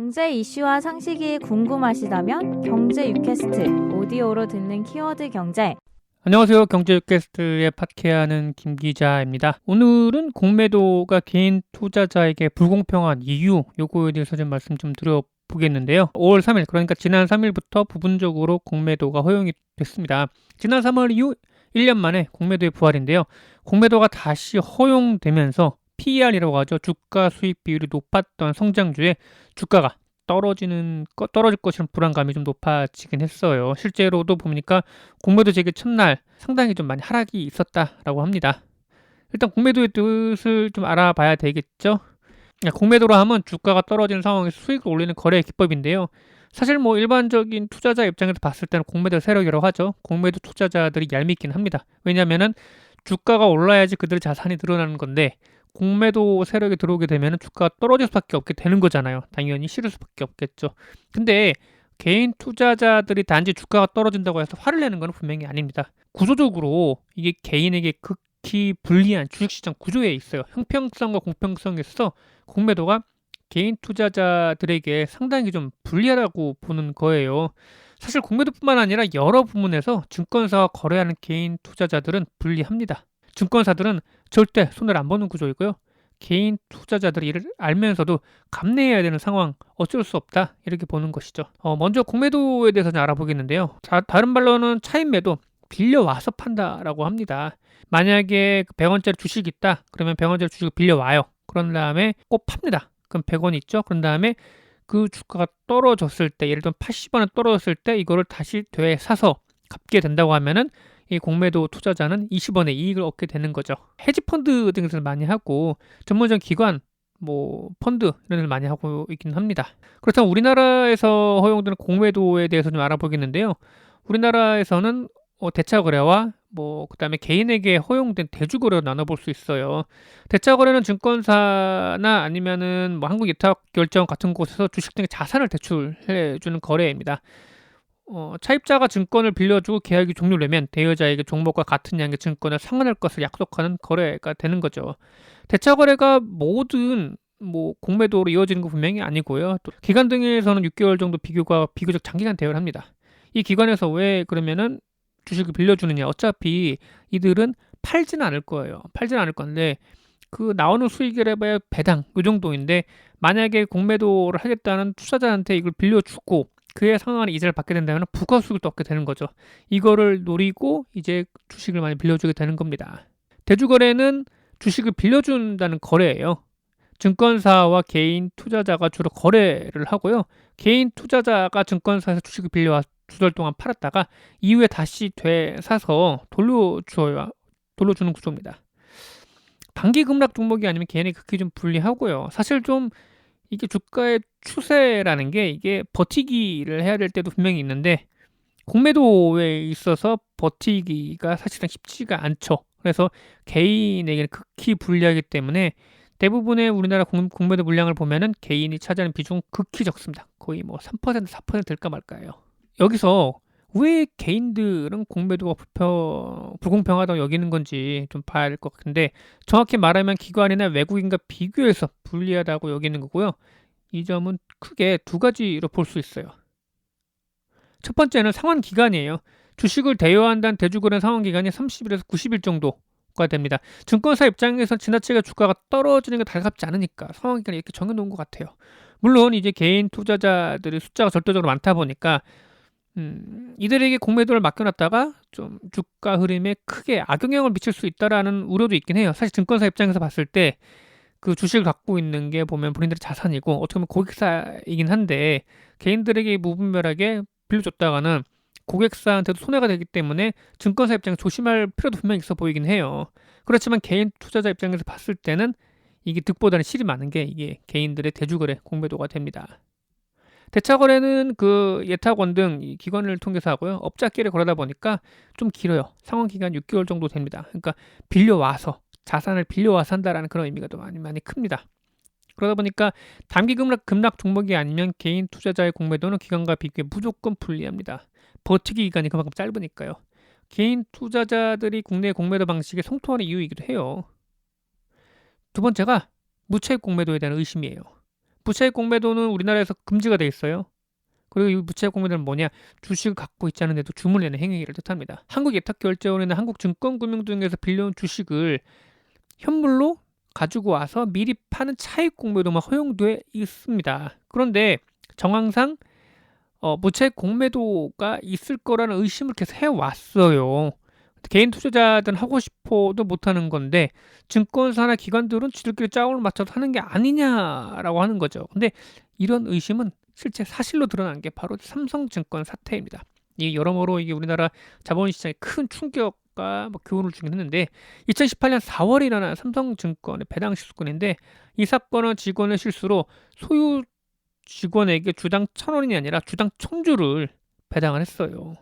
경제 이슈와 상식이 궁금하시다면 경제 유캐스트 오디오로 듣는 키워드 경제 안녕하세요. 경제 게스트의 팟캐하는 김 기자입니다. 오늘은 공매도가 개인 투자자에게 불공평한 이유 요거에 대해서 좀 말씀 좀 드려 보겠는데요. 5월 3일 그러니까 지난 3일부터 부분적으로 공매도가 허용이 됐습니다. 지난 3월 이후 1년 만에 공매도의 부활인데요. 공매도가 다시 허용되면서 PER이라고 하죠. 주가 수익 비율이 높았던 성장주에 주가가 떨어지는 거- 떨어질 것이라는 불안감이 좀 높아지긴 했어요. 실제로도 보니까 공매도 재개 첫날 상당히 좀 많이 하락이 있었다라고 합니다. 일단 공매도의 뜻을 좀 알아봐야 되겠죠. 야, 공매도로 하면 주가가 떨어지는 상황에서 수익을 올리는 거래 기법인데요. 사실 뭐 일반적인 투자자 입장에서 봤을 때는 공매도 세력이라고 하죠. 공매도 투자자들이 얄밉긴 합니다. 왜냐하면은 주가가 올라야지 그들의 자산이 늘어나는 건데 공매도 세력이 들어오게 되면 주가가 떨어질 수밖에 없게 되는 거잖아요. 당연히 싫을 수밖에 없겠죠. 근데 개인 투자자들이 단지 주가가 떨어진다고 해서 화를 내는 건 분명히 아닙니다. 구조적으로 이게 개인에게 극히 불리한 주식시장 구조에 있어요. 형평성과 공평성에 있어서 공매도가 개인 투자자들에게 상당히 좀 불리하다고 보는 거예요. 사실 공매도뿐만 아니라 여러 부문에서 증권사와 거래하는 개인 투자자들은 불리합니다. 증권사들은 절대 손을 안 보는 구조이고요. 개인 투자자들이 이를 알면서도 감내해야 되는 상황 어쩔 수 없다 이렇게 보는 것이죠. 어, 먼저 공매도에 대해서 좀 알아보겠는데요. 자, 다른 말로는 차익 매도 빌려와서 판다라고 합니다. 만약에 100원짜리 주식이 있다 그러면 100원짜리 주식을 빌려와요. 그런 다음에 꼭 팝니다. 그럼 100원 있죠. 그런 다음에 그 주가가 떨어졌을 때 예를 들면 80원에 떨어졌을 때 이거를 다시 되사서 갚게 된다고 하면은 이 공매도 투자자는 20원의 이익을 얻게 되는 거죠. 헤지 펀드 등에서 많이 하고 전문적인 기관 뭐 펀드 이런 데를 많이 하고 있긴 합니다. 그렇다면 우리나라에서 허용되는 공매도에 대해서 좀 알아보겠는데요. 우리나라에서는 어, 대차 거래와 뭐 그다음에 개인에게 허용된 대주 거래로 나눠볼 수 있어요. 대차 거래는 증권사나 아니면은 뭐 한국예탁결정 같은 곳에서 주식 등의 자산을 대출해 주는 거래입니다. 어, 차입자가 증권을 빌려주고 계약이 종료되면 대여자에게 종목과 같은 양의 증권을 상환할 것을 약속하는 거래가 되는 거죠. 대차 거래가 모든 뭐 공매도로 이어지는 거 분명히 아니고요. 또 기관 등에서는 6개월 정도 비교가 비교적 장기간 대여를 합니다. 이 기관에서 왜 그러면은 주식을 빌려주느냐? 어차피 이들은 팔지는 않을 거예요. 팔지는 않을 건데 그 나오는 수익을 해봐야 배당 이 정도인데 만약에 공매도를 하겠다는 투자자한테 이걸 빌려주고 그에 상환한 이자를 받게 된다면 부가 수익을 또 얻게 되는 거죠. 이거를 노리고 이제 주식을 많이 빌려주게 되는 겁니다. 대주거래는 주식을 빌려준다는 거래예요. 증권사와 개인 투자자가 주로 거래를 하고요. 개인 투자자가 증권사에서 주식을 빌려와 두 달 동안 팔았다가 이후에 다시 되사서 돌려줘요. 돌려주는 구조입니다. 단기 급락 종목이 아니면 개인이 극히 좀 불리하고요. 사실 좀 이게 주가의 추세라는 게 이게 버티기를 해야 될 때도 분명히 있는데 공매도에 있어서 버티기가 사실상 쉽지가 않죠. 그래서 개인에게는 극히 불리하기 때문에 대부분의 우리나라 공, 공매도 물량을 보면은 개인이 차지하는 비중은 극히 적습니다. 거의 뭐 3% 4% 될까 말까요. 여기서 왜 개인들은 공매도가 불평, 불공평하다고 여기는 건지 좀 봐야 될 것 같은데 정확히 말하면 기관이나 외국인과 비교해서 불리하다고 여기는 거고요. 이 점은 크게 두 가지로 볼 수 있어요. 첫 번째는 상환 기간이에요. 주식을 대여한다는 대주거래 상환 기간이 30일에서 90일 정도가 됩니다. 증권사 입장에서 지나치게 주가가 떨어지는 게 달갑지 않으니까 상환 기간이 이렇게 정해놓은 것 같아요. 물론 이제 개인 투자자들의 숫자가 절대적으로 많다 보니까 음, 이들에게 공매도를 맡겨놨다가 좀 주가 흐름에 크게 악영향을 미칠 수 있다라는 우려도 있긴 해요. 사실 증권사 입장에서 봤을 때 그 주식을 갖고 있는 게 보면 본인들의 자산이고 어떻게 보면 고객사이긴 한데 개인들에게 무분별하게 빌려줬다가는 고객사한테도 손해가 되기 때문에 증권사 입장에서 조심할 필요도 분명히 있어 보이긴 해요. 그렇지만 개인 투자자 입장에서 봤을 때는 이게 득보다는 실이 많은 게 이게 개인들의 대주거래 공매도가 됩니다. 대차 거래는 그 예탁원 등이 기관을 통해서 하고요. 업자끼리 거래다 보니까 좀 길어요. 상환 기간 6개월 정도 됩니다. 그러니까 빌려 와서 자산을 빌려 와서 한다라는 그런 의미가 더 많이 많이 큽니다. 그러다 보니까 단기 급락, 급락 종목이 아니면 개인 투자자의 공매도는 기관과 비교해 무조건 불리합니다. 버티기 기간이 그만큼 짧으니까요. 개인 투자자들이 국내 공매도 방식에 성토하는 이유이기도 해요. 두 번째가 무채입 공매도에 대한 의심이에요. 부채 공매도는 우리나라에서 금지가 돼 있어요. 그리고 이 부채 공매도는 뭐냐? 주식을 갖고 있지 않은데도 주문을 내는 행위를 뜻합니다. 한국 예탁결제원에는 한국 증권금융 등에서 빌려온 주식을 현물로 가지고 와서 미리 파는 차익 공매도만 허용돼 있습니다. 그런데 정황상 어, 부채 공매도가 있을 거라는 의심을 계속 해왔어요. 개인 투자자들은 하고 싶어도 못하는 건데 증권사나 기관들은 지들끼리 짜오를 맞춰서 하는 게 아니냐라고 하는 거죠. 근데 이런 의심은 실제 사실로 드러난 게 바로 삼성증권 사태입니다. 이 여러모로 이게 우리나라 자본시장에 큰 충격과 뭐 교훈을 주긴 했는데 2018년 4월에 일어난 삼성증권의 배당 실수건인데 이 사건은 직원의 실수로 소유 직원에게 주당 천 원이 아니라 주당 천 주를 배당을 했어요.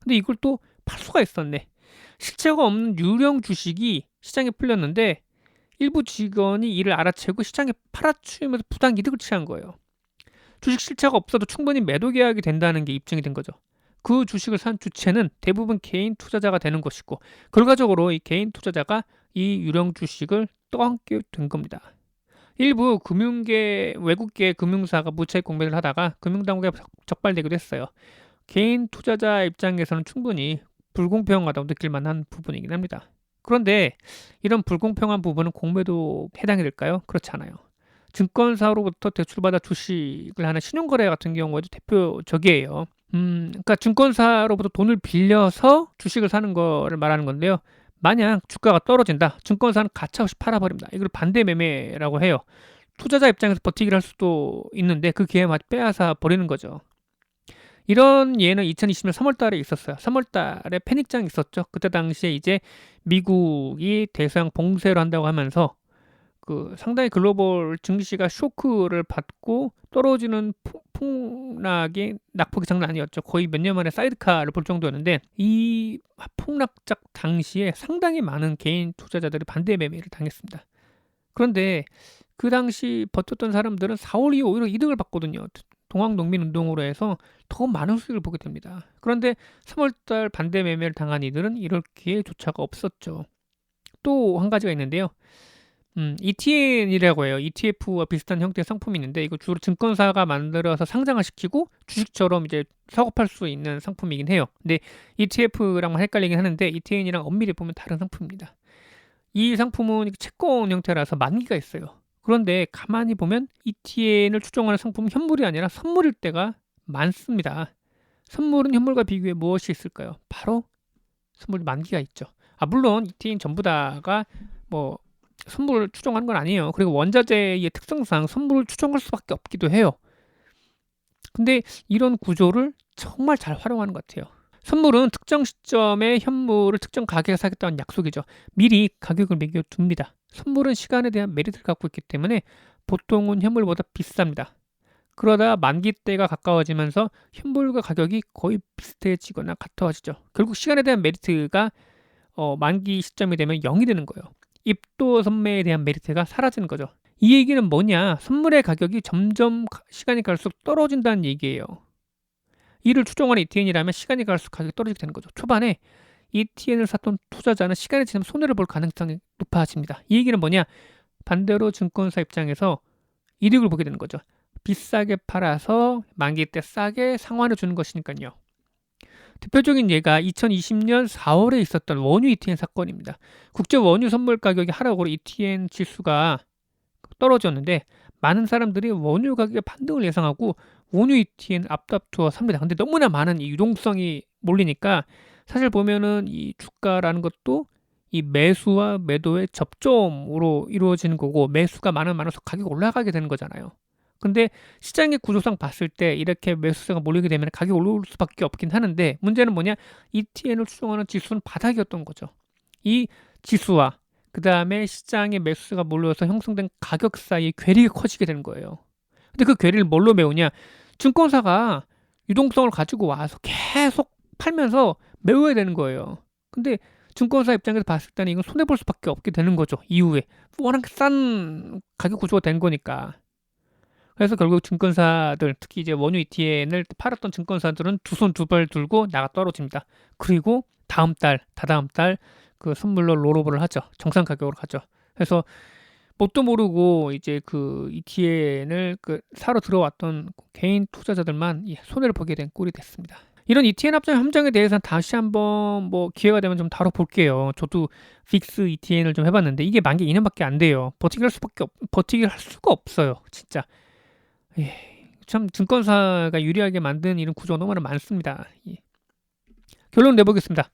근데 이걸 또 팔 수가 있었네. 실체가 없는 유령 주식이 시장에 풀렸는데 일부 직원이 이를 알아채고 시장에 팔아치우면서 부당 이득을 취한 거예요. 주식 실체가 없어도 충분히 매도 계약이 된다는 게 입증이 된 거죠. 그 주식을 산 주체는 대부분 개인 투자자가 되는 것이고 결과적으로 이 개인 투자자가 이 유령 주식을 떠안게 된 겁니다. 일부 금융계 외국계 금융사가 무채 공매를 하다가 금융당국에 적발되기도 했어요. 개인 투자자 입장에서는 충분히 불공평하다고 느낄 만한 부분이긴 합니다. 그런데 이런 불공평한 부분은 공매도 해당이 될까요? 그렇지 않아요. 증권사로부터 대출받아 주식을 하는 신용거래 같은 경우에도 대표적이에요. 음, 그러니까 증권사로부터 돈을 빌려서 주식을 사는 거를 말하는 건데요. 만약 주가가 떨어진다. 증권사는 가차없이 팔아버립니다. 이걸 반대 매매라고 해요. 투자자 입장에서 버티기를 할 수도 있는데 그 기회만 빼앗아 버리는 거죠. 이런 예는 2020년 3월 달에 있었어요. 3월 달에 패닉장이 있었죠. 그때 당시에 이제 미국이 대서양 봉쇄를 한다고 하면서 그 상당히 글로벌 증시가 쇼크를 받고 떨어지는 폭락이 낙폭이 장난 아니었죠. 거의 몇 년 만에 사이드카를 볼 정도였는데 이 폭락작 당시에 상당히 많은 개인 투자자들이 반대 매매를 당했습니다. 그런데 그 당시 버텼던 사람들은 4월 이후 오히려 이득을 받거든요. 동학농민운동으로 해서 더 많은 수익을 보게 됩니다. 그런데 3월달 반대 매매를 당한 이들은 이럴 기회조차가 없었죠. 또 한 가지가 있는데요. 음, ETN이라고 해요. ETF와 비슷한 형태의 상품이 있는데 이거 주로 증권사가 만들어서 상장을 시키고 주식처럼 이제 사고팔 수 있는 상품이긴 해요. 근데 ETF랑만 헷갈리긴 하는데 ETN이랑 엄밀히 보면 다른 상품입니다. 이 상품은 채권 형태라서 만기가 있어요. 그런데 가만히 보면 ETN을 추정하는 상품은 현물이 아니라 선물일 때가 많습니다. 선물은 현물과 비교해 무엇이 있을까요? 바로 선물 만기가 있죠. 아 물론 ETN 전부 다가 뭐 선물을 추정하는 건 아니에요. 그리고 원자재의 특성상 선물을 추정할 수밖에 없기도 해요. 근데 이런 구조를 정말 잘 활용하는 것 같아요. 선물은 특정 시점에 현물을 특정 가격에 사겠다는 약속이죠. 미리 가격을 매겨둡니다. 선물은 시간에 대한 메리트를 갖고 있기 때문에 보통은 현물보다 비쌉니다. 그러다 만기 때가 가까워지면서 현물과 가격이 거의 비슷해지거나 같아지죠. 결국 시간에 대한 메리트가 어, 만기 시점이 되면 0이 되는 거예요. 입도 선매에 대한 메리트가 사라지는 거죠. 이 얘기는 뭐냐? 선물의 가격이 점점 시간이 갈수록 떨어진다는 얘기예요. 이를 추종하는 ETN이라면 시간이 갈수록 가격이 떨어지게 되는 거죠. 초반에 ETN을 샀던 투자자는 시간이 지나면 손해를 볼 가능성이 높아집니다. 이 얘기는 뭐냐? 반대로 증권사 입장에서 이득을 보게 되는 거죠. 비싸게 팔아서 만기 때 싸게 상환해 주는 것이니까요. 대표적인 예가 2020년 4월에 있었던 원유 ETN 사건입니다. 국제 원유 선물 가격이 하락으로 ETN 지수가 떨어졌는데 많은 사람들이 원유 가격의 반등을 예상하고 원유 ETN 앞다투어 삽니다. 근데 너무나 많은 이 유동성이 몰리니까 사실 보면은 이 주가라는 것도 이 매수와 매도의 접점으로 이루어지는 거고 매수가 많으면 많을수록 가격이 올라가게 되는 거잖아요. 근데 시장의 구조상 봤을 때 이렇게 매수세가 몰리게 되면 가격이 올라올 수밖에 없긴 하는데 문제는 뭐냐? ETN을 추종하는 지수는 바닥이었던 거죠. 이 지수와 그 다음에 시장의 매수세가 몰려서 형성된 가격 사이에 괴리가 커지게 되는 거예요. 근데 그 괴리를 뭘로 메우냐? 증권사가 유동성을 가지고 와서 계속 팔면서 메워야 되는 거예요. 근데 증권사 입장에서 봤을 때는 이건 손해 볼 수밖에 없게 되는 거죠. 이후에 워낙 싼 가격 구조가 된 거니까. 그래서 결국 증권사들 특히 이제 원유 ETN을 팔았던 증권사들은 두 손 두 발 들고 나가 떨어집니다. 그리고 다음 달, 다다음 달 그 선물로 롤오버를 하죠. 정상 가격으로 가죠. 그래서 뭣도 모르고 이제 그 ETN을 그 사러 들어왔던 개인 투자자들만 예, 손해를 보게 된 꼴이 됐습니다. 이런 ETN 합정 함정에 대해서는 다시 한번 뭐 기회가 되면 좀 다뤄볼게요. 저도 픽스 ETN을 좀 해봤는데 이게 만기 2년밖에 안 돼요. 버티기 할 수밖에 없, 버티기 할 수가 없어요. 진짜. 예, 참 증권사가 유리하게 만든 이런 구조가 너무나 많습니다. 예. 결론 내보겠습니다.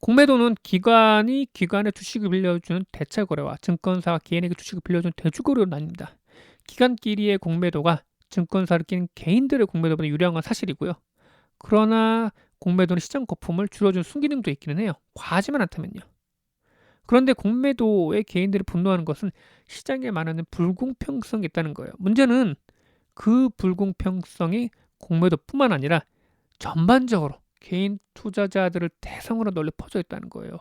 공매도는 기관이 기관의 주식을 빌려주는 대체 거래와 증권사가 개인에게 주식을 빌려주는 대주 거래로 나뉩니다. 기관끼리의 공매도가 증권사를 끼는 개인들의 공매도보다 유리한 건 사실이고요. 그러나 공매도는 시장 거품을 줄여준 순기능도 있기는 해요. 과하지만 않다면요. 그런데 공매도에 개인들이 분노하는 것은 시장에 말하는 불공평성이 있다는 거예요. 문제는 그 불공평성이 공매도뿐만 아니라 전반적으로 개인 투자자들을 대상으로 널리 퍼져 있다는 거예요.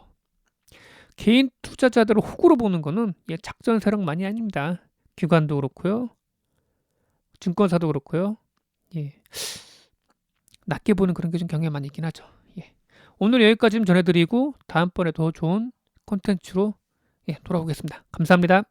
개인 투자자들을 호구로 보는 거는 예, 작전 세력만이 아닙니다. 기관도 그렇고요. 증권사도 그렇고요. 예. 낮게 보는 그런 게 좀 경향이 많이 있긴 하죠. 예. 오늘 여기까지 좀 전해드리고 다음번에 더 좋은 콘텐츠로 예, 돌아오겠습니다. 감사합니다.